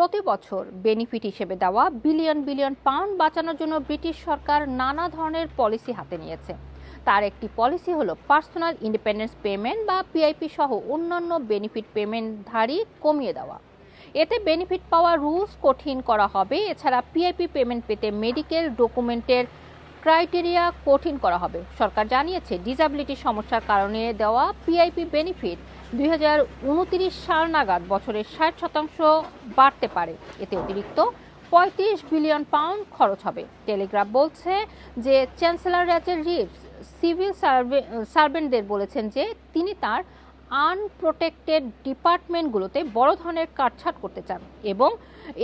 প্রতি বছর বেনিফিট হিসেবে দেওয়া বিলিয়ন বিলিয়ন পাউন্ড বাঁচানোর জন্য ব্রিটিশ সরকার নানা ধরনের পলিসি হাতে নিয়েছে। তার একটি পলিসি হলো পার্সোনাল ইন্ডিপেন্ডেন্স পেমেন্ট বা পিআইপি সহ অন্যান্য বেনিফিট পেমেন্টধারী কমিয়ে দেওয়া। এতে বেনিফিট পাওয়া রুলস কঠিন করা হবে। এছাড়া পিআইপি পেমেন্ট পেতে মেডিকেল ডকুমেন্টের ক্রাইটেরিয়া কঠিন করা হবে। সরকার জানিয়েছে, ডিসাবিলিটি সমস্যার কারণে দেওয়া পিআইপি বেনিফিট দুই সাল নাগাদ বছরের ষাট শতাংশ বাড়তে পারে। এতে অতিরিক্ত পঁয়ত্রিশ বিলিয়ন পাউন্ড খরচ হবে। টেলিগ্রাফ বলছে যে, চ্যান্সেলর রাজের রিভস সিভিল সার্ভে সার্ভেন্টদের বলেছেন যে, তিনি তার আনপ্রোটেক্টেড ডিপার্টমেন্টগুলোতে বড় ধরনের কাটছাট করতে চান এবং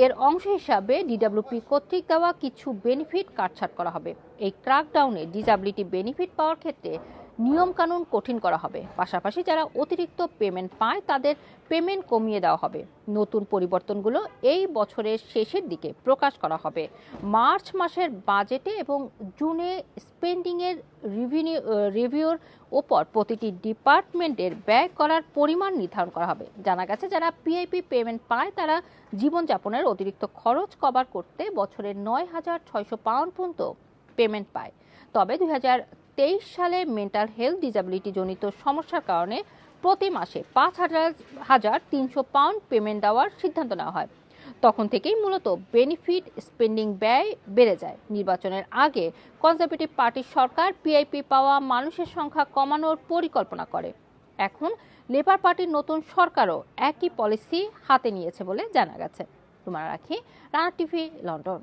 এর অংশ হিসাবে ডিডাব্লিউপি কর্তৃক দেওয়া কিছু বেনিফিট কাটছাট করা হবে। এই ক্রাকডাউনে ডিজাবিলিটি বেনিফিট পাওয়ার ক্ষেত্রে নিয়মকানুন কঠিন করা হবে। পাশাপাশি যারা অতিরিক্ত পেমেন্ট পায়, তাদের পেমেন্ট কমিয়ে দেওয়া হবে। নতুন পরিবর্তনগুলো এই বছরের শেষের দিকে প্রকাশ করা হবে। মার্চ মাসের বাজেটে এবং জুনে স্পেন্ডিংয়ের রিভিনিউ রিভিউর ওপর প্রতিটি ডিপার্টমেন্টের ব্যয় করার পরিমাণ নির্ধারণ করা হবে। জানা গেছে, যারা পিআইপি পেমেন্ট পায়, তারা জীবনযাপনের অতিরিক্ত খরচ কভার করতে বছরের নয় হাজার ছয়শো পাউন্ড পর্যন্ত পেমেন্ট পায়। তবে দুই সালে মেন্টাল হেলথ ডিসাবিলিটি জনিত সমস্যার কারণে প্রতি মাসে পাঁচ হাজার হাজার তিনশো পাউন্ড পেমেন্ট দেওয়ার সিদ্ধান্ত নেওয়া হয়। তখন থেকেই মূলত বেনিফিট স্পেন্ডিং ব্যয় বেড়ে যায়। নির্বাচনের আগে কনজারভেটিভ পার্টির সরকার পিআইপি পাওয়া মানুষের সংখ্যা কমানোর পরিকল্পনা করে। এখন লেবার পার্টির নতুন সরকারও একই পলিসি হাতে নিয়েছে বলে জানা গেছে। তোমার রাখি, রানা টিভি, লন্ডন।